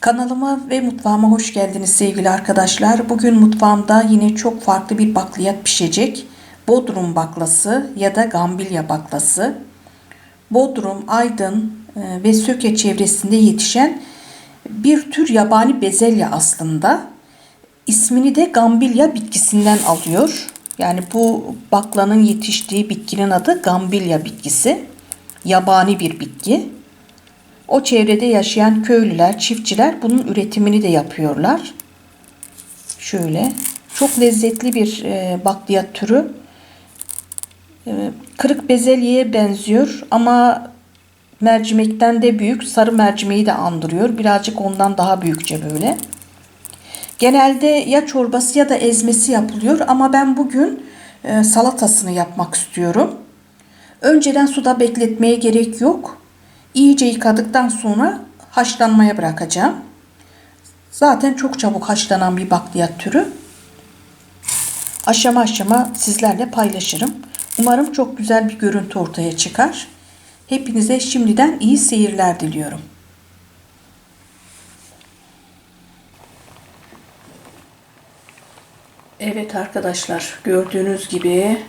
Kanalıma ve mutfağıma hoş geldiniz sevgili arkadaşlar. Bugün mutfağımda yine çok farklı bir bakliyat pişecek. Bodrum baklası ya da gambilya baklası. Bodrum, Aydın e, ve Söke çevresinde yetişen bir tür yabani bezelye aslında. İsmini de gambilya bitkisinden alıyor. Yani bu baklanın yetiştiği bitkinin adı gambilya bitkisi. Yabani bir bitki. O çevrede yaşayan köylüler, çiftçiler bunun üretimini de yapıyorlar. Şöyle çok lezzetli bir e, bakliyat türü. E, kırık bezelyeye benziyor ama mercimekten de büyük, sarı mercimeği de andırıyor. Birazcık ondan daha büyükçe böyle. Genelde ya çorbası ya da ezmesi yapılıyor ama ben bugün e, salatasını yapmak istiyorum. Önceden suda bekletmeye gerek yok. İyice yıkadıktan sonra haşlanmaya bırakacağım. Zaten çok çabuk haşlanan bir bakliyat türü. Aşama aşama sizlerle paylaşırım. Umarım çok güzel bir görüntü ortaya çıkar. Hepinize şimdiden iyi seyirler diliyorum. Evet arkadaşlar gördüğünüz gibi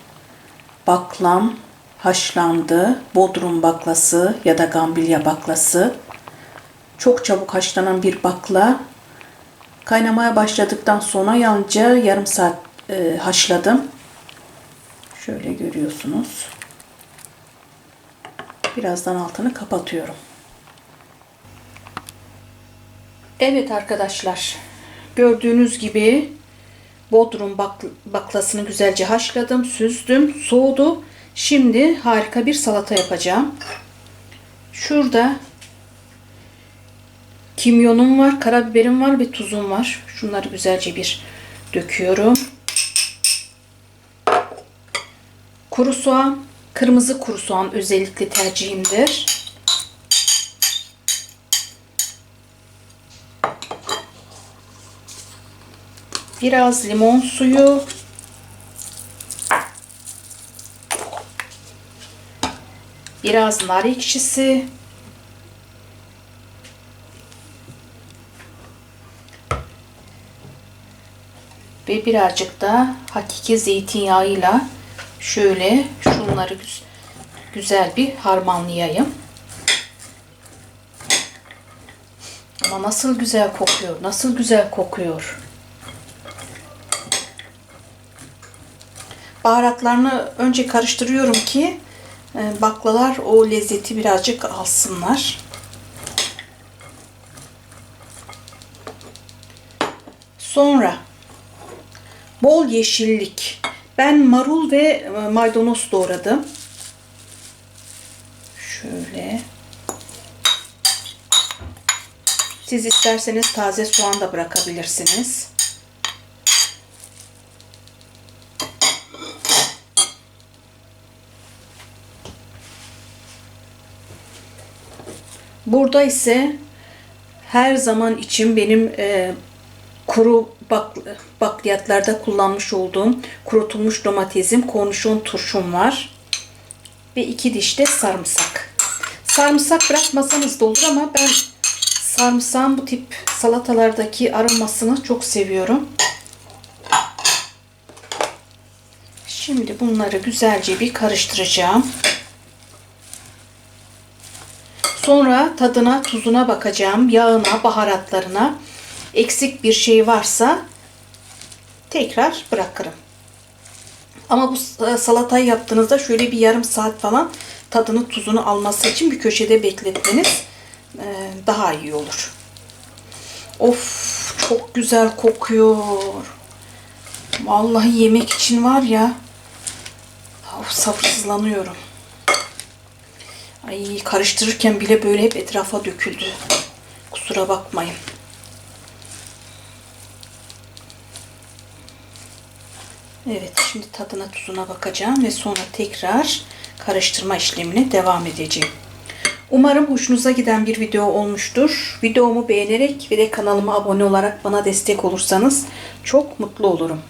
baklam haşlandı. Bodrum baklası ya da gambilya baklası. Çok çabuk haşlanan bir bakla. Kaynamaya başladıktan sonra yalnızca yarım saat e, haşladım. Şöyle görüyorsunuz. Birazdan altını kapatıyorum. Evet arkadaşlar. Gördüğünüz gibi Bodrum baklasını güzelce haşladım, süzdüm, soğudu. Şimdi harika bir salata yapacağım. Şurada kimyonum var, karabiberim var ve tuzum var. Şunları güzelce bir döküyorum. Kuru soğan, kırmızı kuru soğan özellikle tercihimdir. Biraz limon suyu, biraz nar ekşisi, ve birazcık da hakiki zeytinyağıyla şöyle şunları güzel bir harmanlayayım. Ama nasıl güzel kokuyor, nasıl güzel kokuyor. Baharatlarını önce karıştırıyorum ki baklalar o lezzeti birazcık alsınlar. Sonra bol yeşillik. Ben marul ve e, maydanoz doğradım. Şöyle. Siz isterseniz taze soğan da bırakabilirsiniz. Burada ise her zaman için benim e, kuru bak, bakliyatlarda kullanmış olduğum kurutulmuş domatesim, kornişon turşum var. Ve iki diş de sarımsak. Sarımsak bırakmasanız da olur ama ben sarımsağın bu tip salatalardaki aromasını çok seviyorum. Şimdi bunları güzelce bir karıştıracağım. Sonra tadına, tuzuna bakacağım. Yağına, baharatlarına. Eksik bir şey varsa tekrar bırakırım. Ama bu salatayı yaptığınızda şöyle bir yarım saat falan tadını, tuzunu alması için bir köşede bekletmeniz e, daha iyi olur. Of çok güzel kokuyor. Vallahi yemek için var ya of, sabırsızlanıyorum. Ay karıştırırken bile böyle hep etrafa döküldü. Kusura bakmayın. Evet şimdi tadına tuzuna bakacağım ve sonra tekrar karıştırma işlemine devam edeceğim. Umarım hoşunuza giden bir video olmuştur. Videomu beğenerek ve de kanalıma abone olarak bana destek olursanız çok mutlu olurum.